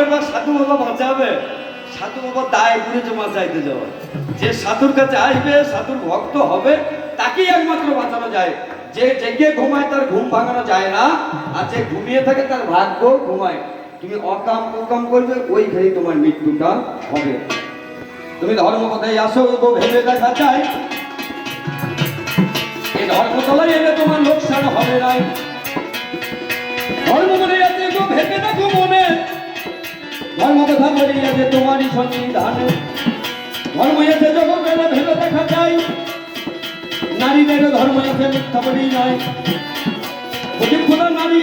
করবা সাধু বাবা বাঁচাবে? সাধু বাবা দায় করেছে বাঁচাইতে যাওয়া যে সাধুর কাছে আসবে, সাধুর ভক্ত হবে, তাকেই একমাত্র বাঁচানো যায়। যে জেগে ঘুমায়, তার ঘুম ভাঙানো যায় না। আর যে ঘুমিয়ে থাকে, তার ভাগ্য ঘুমায়। তুমি অকাম অকাম করবে ওইখানেই তোমার মৃত্যুটা হবে। তুমি ধর্ম কথায় আসো, তো ভেবে দেখা যায়। এই ধর্মতলায় এলে তোমার লোকসান হবে নাই। ধর্ম মনে আছে গো ভেবে দেখো মনে। ধর্ম কথা আছে তোমারই ধর্ম এসে জগৎ এলে ভেবে দেখা যায়, নারীদের ধর্ম এসে মিথ্যা বলি নয়। প্রদীপ খোলা নারী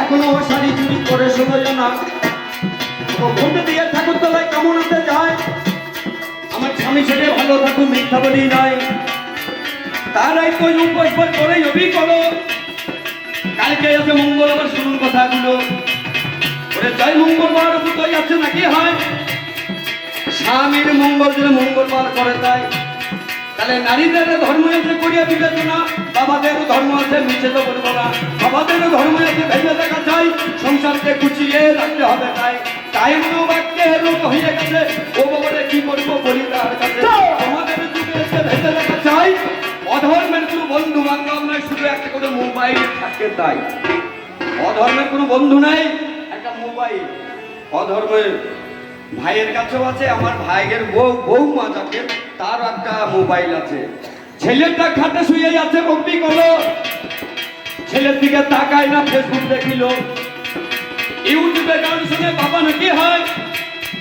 এখনও শাড়ি চুরি করে শোনা না। ভোট দিয়ে ঠাকুর তলায় কামনাতে যায়? আমার স্বামী ছেলে ভালো থাকুক, মিথ্যা বলি নাই তারাই কই উপোস করে অভি করো। কালকে আছে মঙ্গলবার শুনুন কথাগুলো। ওরে জয় মঙ্গলবার দুটোই আছে নাকি হয়? স্বামীর মঙ্গল যদি মঙ্গলবার করে তাই। তাহলে নারীদের ধর্ম আছে করিয়া বিবেচনা বাবাদেরও ধর্ম আছে মিছে তো বলব না। বাবাদেরও ধর্ম আছে ভেবে দেখা চাই সংসারকে গুছিয়ে রাখতে হবে তাই। তাই মনো বাক্যে রোগ হয়ে গেছে ও বাবারে কি করব বলি তার কাছে? আমাদের যুগে এসে ভেবে দেখা চাই। অধর্মের কোনো বন্ধু বান্ধব নয় শুধু একটা করে মোবাইল থাকে তাই। অধর্মের কোনো বন্ধু নাই মোবাইল অধর্মের ভাইয়ের কাছেও আছে, আমার ভাইয়ের বউ বৌমা যাকে, তার একটা মোবাইল আছে। ছেলেটা খাটে শুয়ে আছে বকবি করল ছেলের দিকে তাকায় না ফেসবুক দেখিল। ইউটিউবে গান শুনে বাবা নাকি হয়?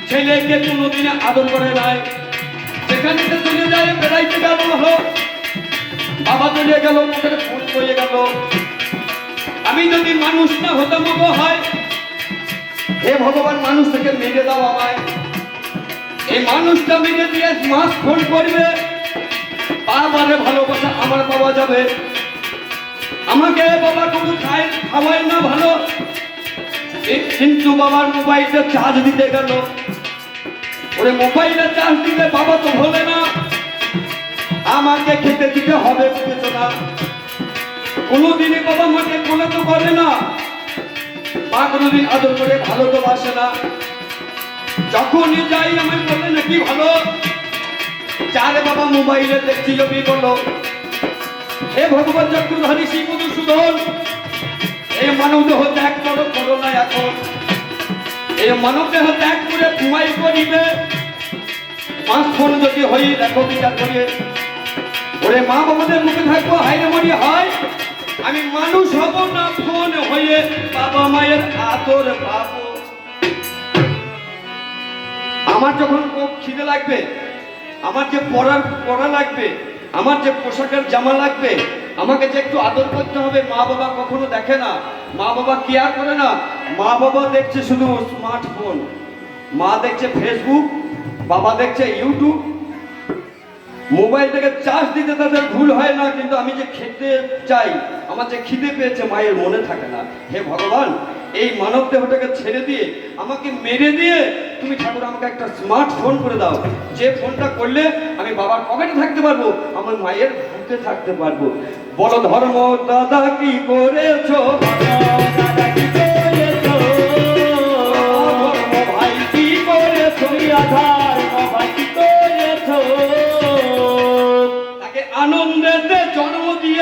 ছেলেকে কোনোদিনে আদর করে নাই। সেখানে সে চলে যায়, বেড়াইতে গেল হলো। বাবা চলে গেল, মুখের ফুল চলে গেল। আমি যদি মানুষ না হতাম হয় হে ভগবান মানুষ থেকে মেরে দাও আমায়। এই মানুষটা মেরে দিয়ে মাস ফোন করবে। বাবারে ভালোবাসা আমার বাবা যাবে। আমাকে বাবা কোনো খায় খাওয়াই না ভালো। কিন্তু বাবার মোবাইলটা চার্জ দিতে গেল। ওরে মোবাইলে চার্জ দিতে বাবা তো ভোলে না। আমাকে খেতে দিতে হবে বিবেচনা কোনোদিনই বাবা মাকে কোলে তো করে না। মা কোনোদিন আদর করে ভালো তো বাসে না। যখনই যাই আমি বলে, নাকি ভালো? চারে বাবা মোবাইলে দেখছি ছবি করল হে ভগবান চক্রধারী শ্রী মধুসূদন, এই মানব দেহ ত্যাগ করো করো না এখন। এই মানব দেহ ত্যাগ করে ঘুমাই করিবে। ফোন যদি হই দেখো বিচার করিয়ে ওরে মা বাবাদের মুখে থাকব হাইরে মরি, হয়! আমি মানুষ হব না ফোন হয়ে বাবা মায়ের আদর পাবো। আমার যখন খুব খিদে লাগবে, আমার যে পড়ার পড়া লাগবে, আমার যে পোশাকের জামা লাগবে, আমাকে যে একটু আদর করতে হবে, মা বাবা কখনো দেখে না। মা বাবা কেয়ার করে না। মা বাবা দেখছে শুধু স্মার্টফোন মা দেখছে ফেসবুক বাবা দেখছে ইউটিউব মোবাইল থেকে চার্জ দিতে তাদের ভুল হয় না, কিন্তু আমি যে খেতে চাই, আমার যে খিদে পেয়েছে মায়ের মনে থাকে না। হে ভগবান, এই মানব দেহটাকে ছেড়ে দিয়ে আমাকে মেরে দিয়ে তুমি ঠাকুর আমাকে একটা স্মার্টফোন করে দাও। যে ফোনটা করলে আমি বাবার পকেটে থাকতে পারব, আমার মায়ের বুকে থাকতে পারব। বলো ধর্ম, দাদা কি করেছ? দাদা কি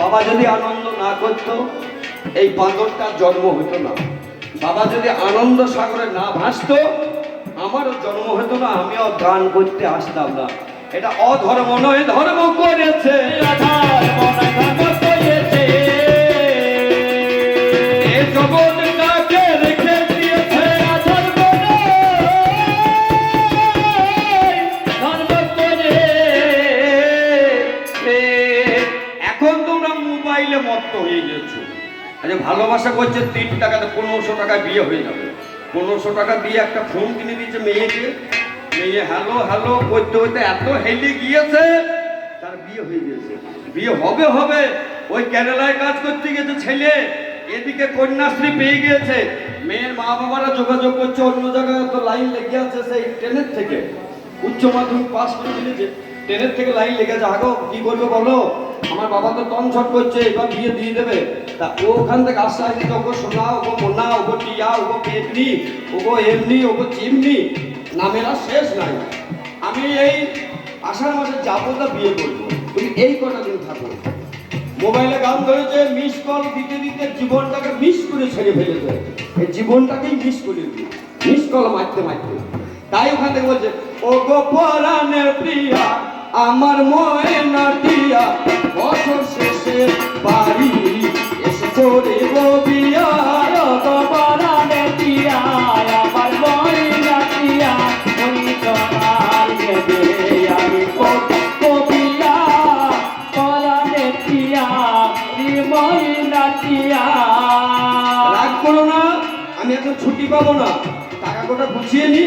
বাবা যদি আনন্দ না করত, এই বাঁদরটার জন্ম হতো না বাবা যদি আনন্দ সাগরে না ভাসত, আমারও জন্ম হতো না, আমিও গান করতে আসতাম না এটা অধর্ম নয়, ধর্ম করেছে অধর্ম নয় ধর্ম করেছে। মত্ত হয়ে গেছো আরে ভালোবাসা করছে তিন টাকাতে পনেরোশো টাকা বিয়ে হয়ে যাবে। পনেরোশো টাকা দিয়ে একটা ফোন কিনে দিয়েছে মেয়েকে। মেয়ে, হ্যালো হ্যালো, করতে করতে এত হেলে গিয়েছে। তার বিয়ে হয়ে গেছে। বিয়ে হবে হবে। ওই কেরালায় কাজ করতে গেছে ছেলে। এদিকে কন্যাশ্রী পেয়ে গিয়েছে মেয়ের মা বাবারা যোগাযোগ করছে অন্য জায়গায়, তো লাইন লেগে আছে সেই ট্রেনের থেকে। উচ্চ মাধ্যমিক পাস করে ফেলেছে। ট্রেনের থেকে লাইন লেগে আছে। আগো, কি করবে বলো? আমার বাবা তো তন ছট করছে, এবার বিয়ে দিয়ে দেবে। তা ওখান থেকে আসতে আসতে ওগো সোনা, ওগো মোনা ওগো টিয়া, ওগো পেটনি ওগো এমনি, ওগো চিমনি, নামের শেষ নাই। আমি এই আষাঢ় মাসে যাব তা বিয়ে করব। তুমি এই কটা দিন থাকো। মোবাইলে গান ধরেছে মিস কল দিতে দিতে জীবনটাকে মিস করে ছেড়ে ফেলেছে। এই জীবনটাকেই মিস করে দিই মিস কল মারতে মারতে। তাই ওখান থেকে বলছে ও গো পরাণের প্রিয়া, আমার ময়না টিয়া বছর শেষে বাড়ি এসে চলে গো বিয়া পরাণে টিয়া আমার রাগ করো না, আমি এখন ছুটি পাবো না, টাকা কোটা গুছিয়ে নি।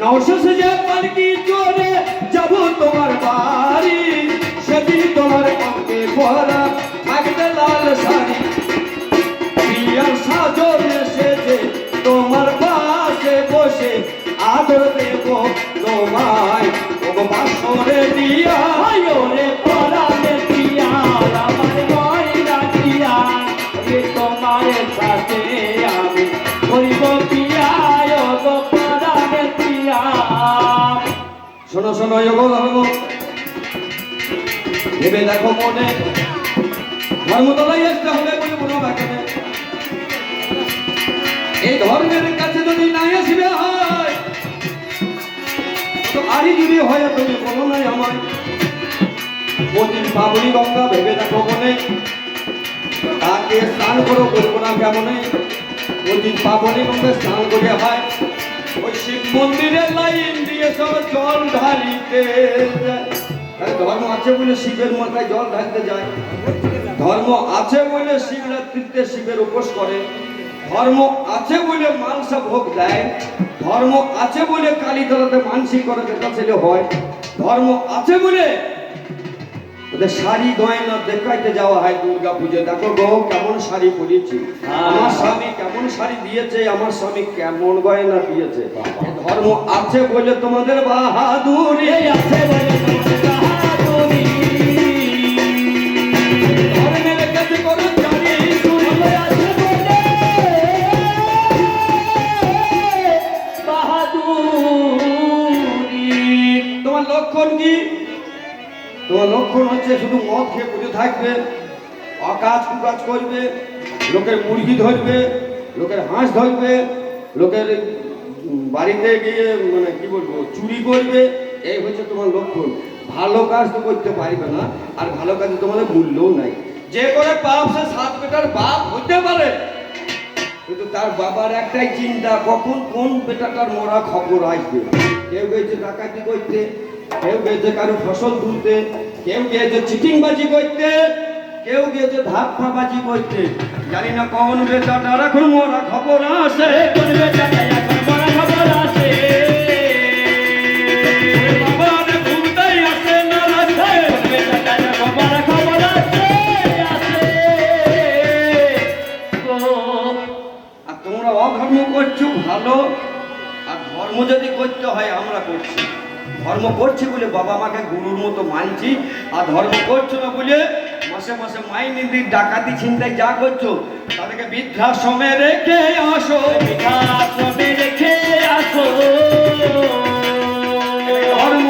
নশো যে পালকি চলে যাব তোমার বাড়ি। তোমার সাথে আমি শোনো শোনো যোগো ভেবে দেখো মনে। ধর্মতলাই আসতে হবে বলে কোনো নেই এই ধর্মের কাছে যদি নাই আসবে হয়, তো আরই যদি হয় তুমি বলো নাই আমার প্রতিদিন পাবনি গঙ্গা, ভেবে দেখো মনে। তাকে স্নান করো বলব না কেমনে? প্রতিদিন পাবনি গঙ্গা স্নান করে হয়। ওই শিব মন্দিরের লাইন দিয়ে সব জল ঢালিতে। ধর্ম আছে বলে শিবের মাথায় জল ঢালতে যায়। ধর্ম আছে বলে শিবরাত্রিতে শিবের উপোস করে। ধর্ম আছে বলে মানসা ভোগ দেয়। ধর্ম আছে বলে কালীতলাতে মানসিক করে দেখা ছেলে হয়। ধর্ম আছে বলে ওদের শাড়ি গয়না দেখাইতে যাওয়া হয় দুর্গা পুজো দেখো গো কেমন শাড়ি পরিয়েছি আমার স্বামী কেমন শাড়ি দিয়েছে আমার স্বামী কেমন গয়না দিয়েছে। ধর্ম আছে বলে তোমাদের বাহাদুরি। আছে বলে তোমার শুধু মদ খেয়ে পুজো থাকবে, অকাজ কুকাজ করবে, লোকের মুরগি ধরবে, লোকের হাঁস ধরবে, লোকের বাড়িতে গিয়ে মানে কি বলব, চুরি করবে, এই হচ্ছে তোমার লক্ষণ। ভালো কাজ তো করতে পারবে না, আর ভালো কাজে তোমাদের মূল্যও নাই। যে করে পাপ সে সাত বেটার বাপ হতে পারে। কিন্তু তার বাবার একটাই চিন্তা, কখন কোন বেটাটার মরা খবর আসবে? কেউ গেছে ডাকাতি করতে, কেউ গেছে কারও ফসল তুলতে কেউ গিয়েছে চিটিংবাজি করতে, কেউ গিয়েছে ধাপ্পাবাজি করতে। জানি না কোন বেটাটার এখন মরা খবর আসে কোন বড় খবর তোমরা করছ, ভালো। আর ধর্ম যদি করতে হয়, আমরা করছি। ধর্ম করছি বলে বাবা আমাকে গুরুর মতো মানছি, আর ধর্ম করছ না বলে মাসে মাসে মাইনে ডাকাতি চিন্তায় যা করছ, তাদেরকে বৃদ্ধাশ্রমে রেখে আসো বিকাশে রেখে আসো ধর্ম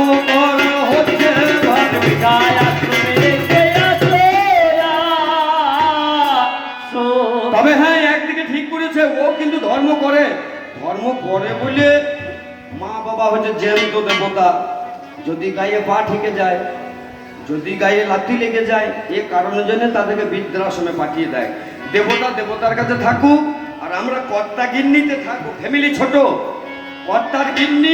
হচ্ছে। তবে হ্যাঁ একদিকে ঠিক করেছে, ও কিন্তু ধর্ম করে ধর্ম করে বলে মা বাবা হচ্ছে জ্যান্ত দেবতা, যদি গায়ে পা ঠেকে যায়, যদি গায়ে লাতি লেগে যায়, এ কারণের জন্য তাদেরকে বৃদ্ধাশ্রমে পাঠিয়ে দেয়। দেবতা দেবতার কাছে থাকুক, আর আমরা কর্তা গিন্নিতে থাকুক, ফ্যামিলি ছোট, কর্তার গিন্নি